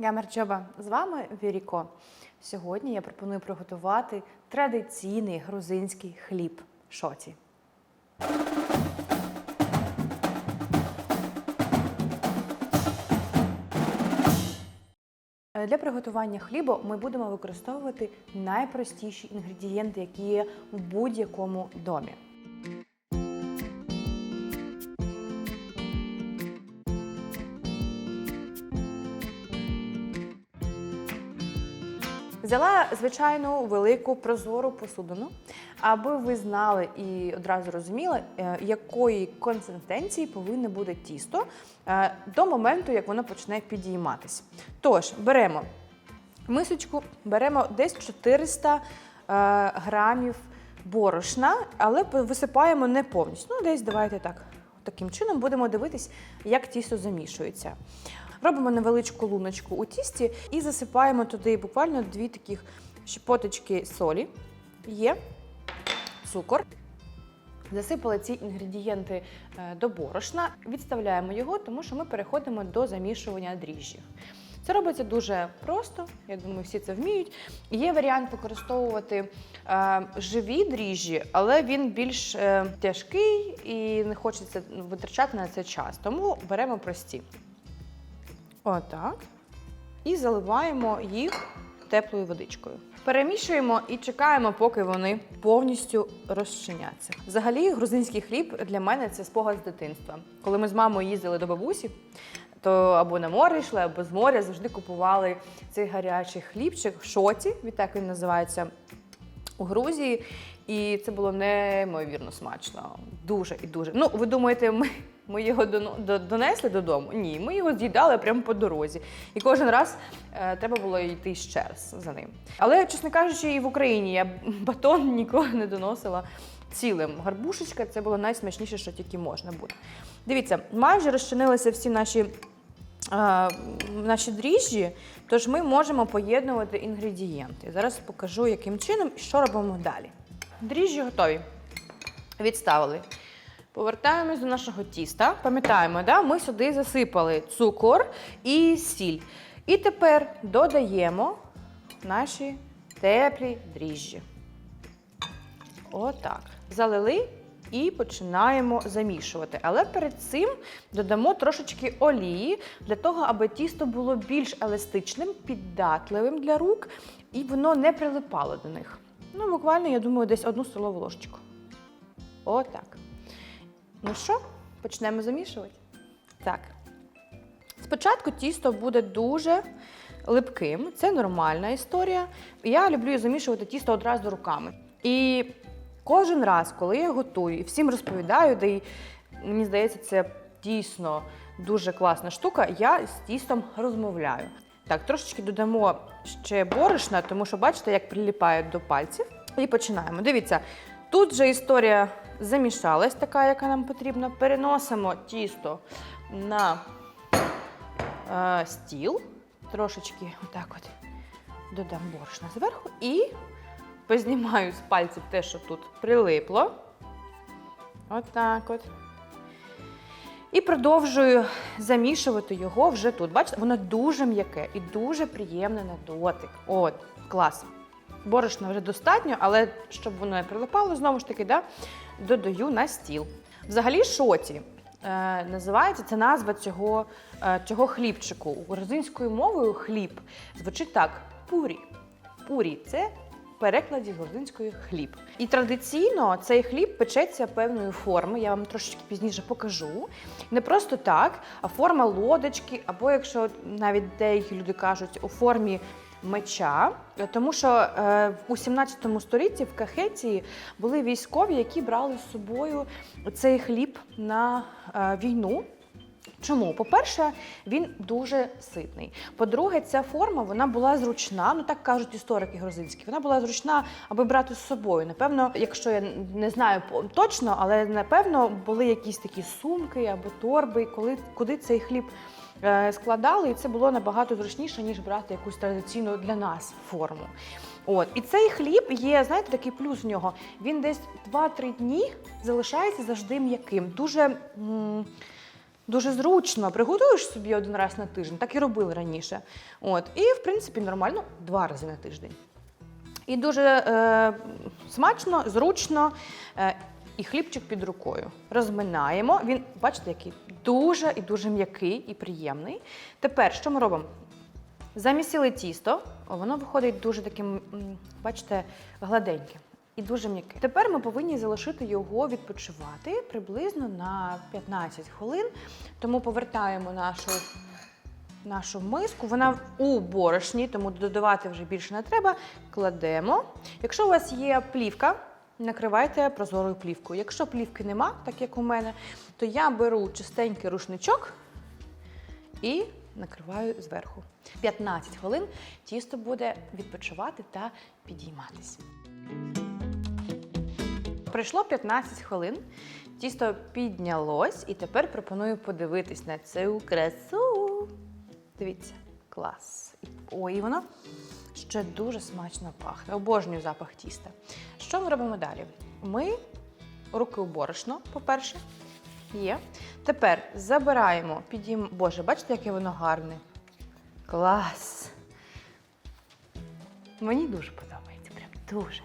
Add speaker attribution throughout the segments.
Speaker 1: Я Мерчоба, з вами Віріко. Сьогодні я пропоную приготувати традиційний грузинський хліб шоті. Е, Для приготування хлібу ми будемо використовувати найпростіші інгредієнти, які є в будь-якому домі. Взяла звичайну велику прозору посудину, аби ви знали і одразу розуміли, е, якої консистенції повинно бути тісто е, до моменту, як воно почне підійматись. Тож, беремо мисочку, беремо десь 400 е, грамів борошна, але висипаємо не повністю. Ну, десь давайте так. Таким чином будемо дивитись, як тісто замішується. Робимо невеличку луночку у тісті і засипаємо туди буквально дві таких щепоточки солі. Є цукор. Засипали ці інгредієнти е, до борошна, відставляємо його, тому що ми переходимо до замішування дріжджів. Це робиться дуже просто, я думаю, всі це вміють. Є варіант використовувати е, живі дріжджі, але він більш е, тяжкий і не хочеться витрачати на це час. Тому беремо прості. Отак. І заливаємо їх теплою водичкою. Перемішуємо і чекаємо, поки вони повністю розчиняться. Взагалі, грузинський хліб для мене це спогад з дитинства. Коли ми з мамою їздили до бабусі, то або на море йшли, або з моря завжди купували цей гарячий хлібчик в шоті, відтак він називається у Грузії. І це було неймовірно смачно. Дуже і дуже. Ну, ви думаєте, ми, ми його донесли додому? Ні, ми його з'їдали прямо по дорозі. І кожен раз е, треба було йти ще раз за ним. Але, чесно кажучи, і в Україні я батон ніколи не доносила цілим. Гарбушечка це було найсмачніше, що тільки можна буде. Дивіться, майже розчинилися всі наші. е, Наші дріжджі, тож ми можемо поєднувати інгредієнти. Зараз покажу, яким чином і що робимо далі. Дріжджі готові. Відставили. Повертаємось до нашого тіста. Пам'ятаємо, да? ми сюди засипали цукор і сіль. І тепер додаємо наші теплі дріжджі. Отак. Залили і починаємо замішувати. Але перед цим додамо трошечки олії для того, аби тісто було більш еластичним, піддатливим для рук, і воно не прилипало до них. Ну, буквально, я думаю, десь одну столову ложечку. Отак. Ну що, почнемо замішувати? Так. Спочатку тісто буде дуже липким, це нормальна історія. Я люблю замішувати тісто одразу руками. І кожен раз, коли я готую і всім розповідаю, де й мені здається, це дійсно дуже класна штука, я з тістом розмовляю. Так, трошечки додамо ще борошна, тому що бачите, як приліпає до пальців. І починаємо. Дивіться, тут же історія замішалась, така, яка нам потрібна. Переносимо тісто на е, стіл. Трошечки отак от додам борошна зверху і познімаю з пальців те, що тут прилипло. Отак от. І продовжую замішувати його вже тут. Бачите, воно дуже м'яке і дуже приємне на дотик. От, клас. Борошна вже достатньо, але щоб воно не прилипало, знову ж таки, да, додаю на стіл. Взагалі, шоті е, називається це назва цього, е, цього хлібчику. Грузинською мовою хліб звучить так: пурі. Пурі це в перекладі грузинської хліб. І традиційно цей хліб печеться певної форми. Я вам трошечки пізніше покажу. Не просто так, а форма лодочки, або якщо навіть деякі люди кажуть, у формі меча, тому що е, у 17 столітті в Кахетії були військові, які брали з собою цей хліб на е, війну. Чому? По-перше, він дуже ситний. По-друге, ця форма вона була зручна, ну так кажуть історики грузинські. Вона була зручна, аби брати з собою. Напевно, якщо я не знаю точно, але напевно були якісь такі сумки або торби, коли куди цей хліб складали, і це було набагато зручніше, ніж брати якусь традиційну для нас форму. От і цей хліб є, знаєте, такий плюс в нього. Він десь 2-3 дні залишається завжди м'яким. Дуже. Дуже зручно. Приготуєш собі один раз на тиждень, так і робили раніше. От. І, в принципі, нормально два рази на тиждень. І дуже е, смачно, зручно. Е, і хлібчик під рукою. Розминаємо. Він, бачите, який дуже і дуже м'який і приємний. Тепер що ми робимо? Замісили тісто, воно виходить дуже таким, бачите, гладеньким і дуже м'яке. Тепер ми повинні залишити його відпочивати приблизно на 15 хвилин. Тому повертаємо нашу, нашу миску. Вона у борошні, тому додавати вже більше не треба. Кладемо. Якщо у вас є плівка, накривайте прозорою плівкою. Якщо плівки нема, так як у мене, то я беру чистенький рушничок і накриваю зверху. 15 хвилин тісто буде відпочивати та підійматися. Пройшло 15 хвилин, тісто піднялось, і тепер пропоную подивитись на цю красу. Дивіться, клас. Ой, воно ще дуже смачно пахне. Обожнюю запах тіста. Що ми робимо далі? Ми руки у борошно, по-перше, є. Тепер забираємо, підійм... Боже, бачите, яке воно гарне? Клас! Мені дуже подобається, прям дуже.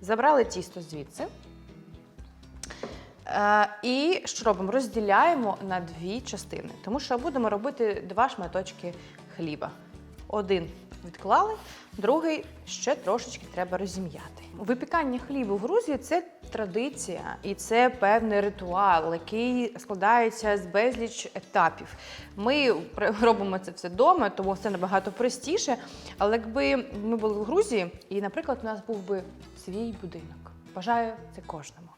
Speaker 1: Забрали тісто звідси. Е, і що робимо? Розділяємо на дві частини, тому що будемо робити два шматочки хліба. Один відклали, другий ще трошечки треба розім'яти. Випікання хлібу в Грузії це традиція і це певний ритуал, який складається з безліч етапів. Ми робимо це все вдома, тому все набагато простіше. Але якби ми були в Грузії, і, наприклад, у нас був би свій будинок. Бажаю це кожному.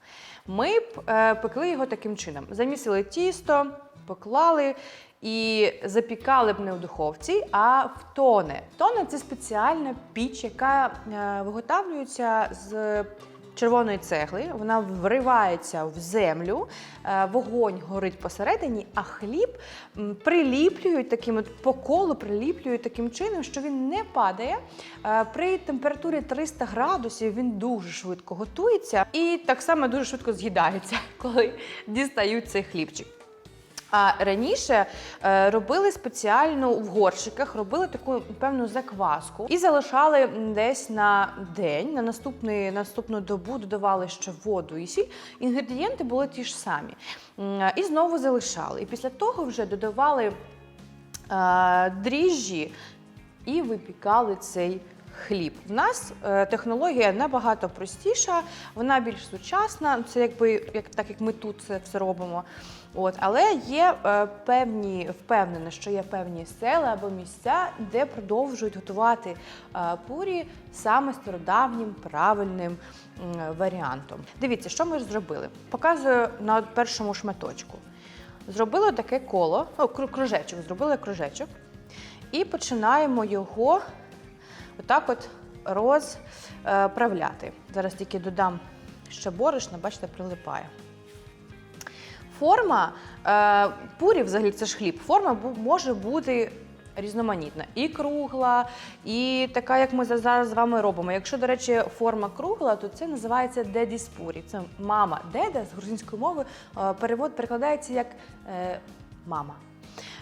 Speaker 1: Ми б е, пекли його таким чином: замісили тісто, поклали і запікали б не в духовці, а в тоне. Тоне це спеціальна піч, яка е, виготовлюється з червоної цегли. Вона вривається в землю, е, вогонь горить посередині, а хліб приліплюють таким от по колу, приліплюють таким чином, що він не падає. Е, При температурі 300 градусів він дуже швидко готується і так само дуже швидко з'їдається, коли дістають цей хлібчик. А раніше е, робили спеціально в горщиках, робили таку певну закваску і залишали десь на день, на наступний, наступну добу додавали ще воду і сіль. Інгредієнти були ті ж самі. М, І знову залишали. І після того вже додавали е, дріжджі і випікали цей хліб. В нас е, технологія набагато простіша, вона більш сучасна. Це якби як так як ми тут це все робимо. От, але є е, певні впевнені, що є певні села або місця, де продовжують готувати е, пурі саме стародавнім правильним варіантом. Дивіться, що ми зробили. Показую на першому шматочку. Зробили таке коло, о, кружечок, зробили кружечок, і починаємо його отак от розправляти. Зараз тільки додам ще борошна, бачите, прилипає. Форма е, пурі, взагалі це ж хліб, форма може бути різноманітна. І кругла, і така, як ми зараз з вами робимо. Якщо, до речі, форма кругла, то це називається дедіс пурі. Це мама деда з грузинської мови е, перевод перекладається як е, мама.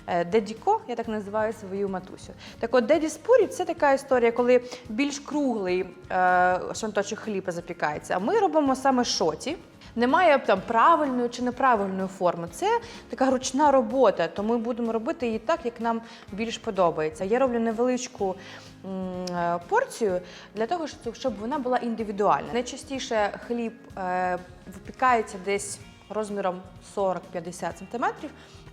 Speaker 1: Е, Дедіко, я так називаю свою матусю. Так от деді спурі це така історія, коли більш круглий е, шматочок хліба запікається. А ми робимо саме шоті. Немає там правильної чи неправильної форми. Це така ручна робота, то ми будемо робити її так, як нам більш подобається. Я роблю невеличку е, порцію для того, щоб- вона була індивідуальна. Найчастіше хліб випікається десь розміром 40-50 см,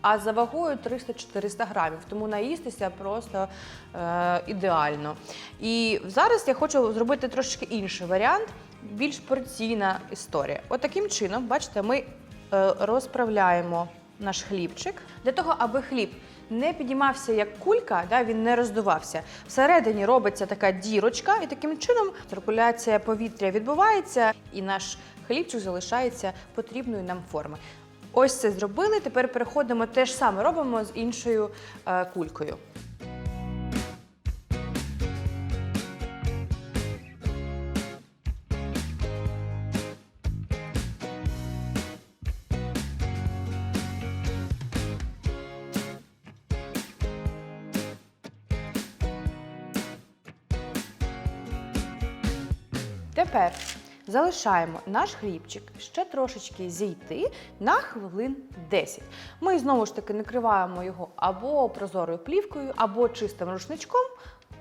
Speaker 1: а за вагою 300-400 грамів. Тому наїстися просто е, ідеально. І зараз я хочу зробити трошки інший варіант, більш порційна історія. От таким чином, бачите, ми е, розправляємо наш хлібчик для того, аби хліб не підіймався як кулька, да, він не роздувався. Всередині робиться така дірочка, і таким чином циркуляція повітря відбувається, і наш хлібчик залишається потрібної нам форми. Ось це зробили. Тепер переходимо те ж саме робимо з іншою е, кулькою. Тепер залишаємо наш хлібчик ще трошечки зійти на хвилин 10. Ми знову ж таки накриваємо його або прозорою плівкою, або чистим рушничком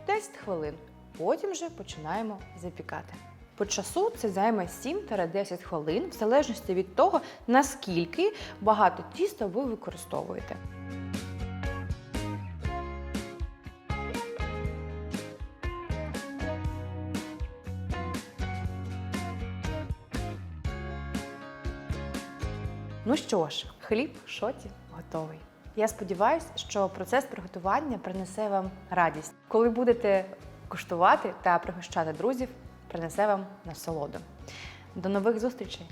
Speaker 1: 10 хвилин. Потім вже починаємо запікати. По часу це займе 7-10 хвилин, в залежності від того, наскільки багато тіста ви використовуєте. Ну що ж, хліб в шоті готовий. Я сподіваюся, що процес приготування принесе вам радість. Коли будете куштувати та пригощати друзів, принесе вам насолоду. До нових зустрічей!